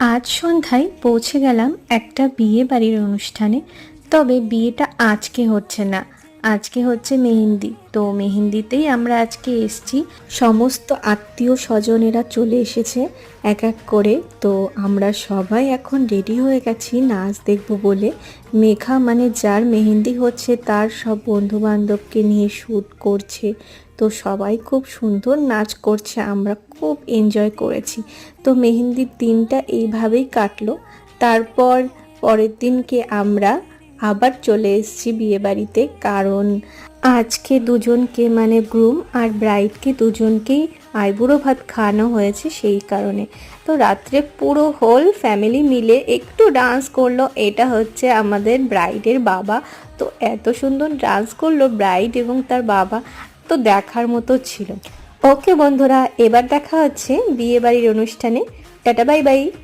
আজ সন্ধ্যায় পৌঁছে গেলাম একটা বিয়ে বাড়ির অনুষ্ঠানে। তবে বিয়েটা আজকে হচ্ছে না। আজকে হচ্ছে মেহেন্দি। তো মেহেন্দিতেই আমরা আজকে এসছি। সমস্ত আত্মীয় স্বজনেরা চলে এসেছে এক এক করে। তো আমরা সবাই এখন রেডি হয়ে গেছি নাচ দেখব বলে। মেঘা মানে যার মেহেন্দি হচ্ছে তার সব বন্ধু বান্ধবকে নিয়ে শ্যুট করছে। তো সবাই খুব সুন্দর নাচ করছে, আমরা খুব এনজয় করেছি। তো মেহেন্দির দিনটা এইভাবেই কাটলো। তারপর পরের দিনকে আমরা আবার চলে এসেছি বিয়েবাড়িতে, কারণ আজকে দুজনকে মানে গ্রুম আর ব্রাইডকে দুজনকেই আইবুড়ো ভাত খাওয়ানো হয়েছে সেই কারণে। তো রাত্রে পুরো হোল ফ্যামিলি মিলে একটু ডান্স করল, এটা হচ্ছে আমাদের ব্রাইডের বাবা। তো এত সুন্দর ডান্স করল ব্রাইড এবং তার বাবা, তো দেখার মতো ছিল। ওকে বন্ধুরা, এবার দেখা হচ্ছে বিয়ে বাড়ির অনুষ্ঠানে। Tata bye bye